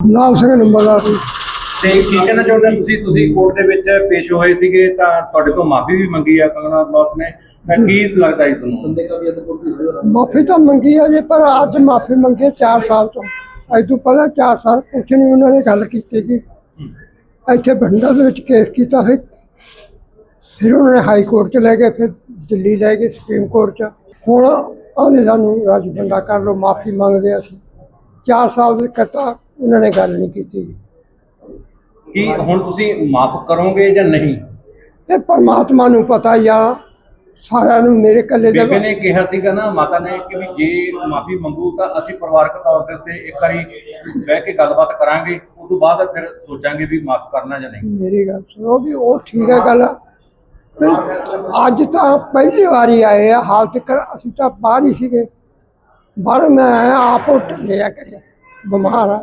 ਲਾਲ ਸਿੰਘ ਨੰਬਰਦਾਰ ਜੀ। ਤੇ ਕੀ ਕਹਿਣਾ ਚਾਹੁੰਦੇ ਹੋ ਤੁਸੀਂ? ਤੁਸੀਂ ਕੋਰਟ ਦੇ ਵਿੱਚ ਪੇਸ਼ ਹੋਏ ਸੀਗੇ ਤਾਂ ਤੁਹਾਡੇ ਤੋਂ ਮਾਫੀ ਵੀ ਮੰਗੀ ਆ ਕੰਗਨਾ ਰਣੌਤ ਨੇ। ਤਾਂ ਕੀ ਲੱਗਦਾ ਜੀ ਤੁਹਾਨੂੰ? ਮਾਫੀ ਤਾਂ ਮੰਗੀ ਆ ਜੀ ਪਰ ਅੱਜ ਮਾਫੀ ਮੰਗੀ 4 ਸਾਲ ਤੋਂ। ਅੱਜ ਤੋਂ ਪਹਿਲਾਂ 4 ਸਾਲ ਕੁਛ ਨਹੀਂ ਉਹਨਾਂ ਨੇ ਗੱਲ ਕੀਤੀ ਕਿ ਇੱਥੇ ਬੰਡਾ ਦੇ ਵਿੱਚ ਕੇਸ ਕੀਤਾ ਸੀ। ਫਿਰ ਉਹਨਾਂ ਨੇ ਹਾਈ ਕੋਰਟ ਚ ਲੈ ਗਏ ਫਿਰ ਦਿੱਲੀ ਲੈ ਗਏ ਸੁਪਰੀਮ ਕੋਰਟ ਚ। ਹੁਣ ਆਨੇ ਸਾਨੂੰ ਰਾਜ ਬੰਦਾ ਕਰ ਲਓ ਮਾਫੀ ਮੰਗਦੇ ਅਸੀਂ। 4 ਸਾਲ ਦੇ ਕਰਤਾ ਉਹਨਾਂ ਨੇ ਗੱਲ ਨਹੀਂ ਕੀਤੀ। ਕੀ ਹੁਣ ਤੁਸੀਂ ਮਾਫ ਕਰੋਗੇ ਜਾਂ ਨਹੀਂ? ਇਹ ਪਰਮਾਤਮਾ ਨੂੰ ਪਤਾ ਆ ਸਾਰਿਆਂ ਨੂੰ ਮੇਰੇ ਕੱਲੇ ਦੇ ਬੇਬੇ ਨੇ ਕਿਹਾ ਸੀਗਾ ਨਾ ਮਾਤਾ ਨੇ ਕਿ ਵੀ ਜੇ ਮਾਫੀ ਮੰਗੂ ਤਾਂ ਅਸੀਂ ਪਰਿਵਾਰਕ ਤੌਰ ਦੇ ਉੱਤੇ ਇੱਕ ਵਾਰੀ ਬਹਿ ਕੇ ਗੱਲਬਾਤ ਕਰਾਂਗੇ ਉਸ ਤੋਂ ਬਾਅਦ ਫਿਰ ਸੋਚਾਂਗੇ ਵੀ ਮਾਫ ਕਰਨਾ ਜਾਂ ਨਹੀਂ। ਮੇਰੀ ਗੱਲ ਸੁਣੋ ਵੀ ਉਹ ਠੀਕ ਹੈ ਗੱਲ। ਫਿਰ ਅੱਜ ਤਾਂ ਪਹਿਲੀ ਵਾਰੀ ਆਏ ਆ ਹਾਲ ਤੱਕ ਅਸੀਂ ਤਾਂ ਬਾਹਰ ਹੀ ਸੀਗੇ। ਬਾਹਰ ਮੈਂ ਆਇਆ ਆਪ ਢੱਲਿਆ ਕਰਿਆ ਬਿਮਾਰ ਆ।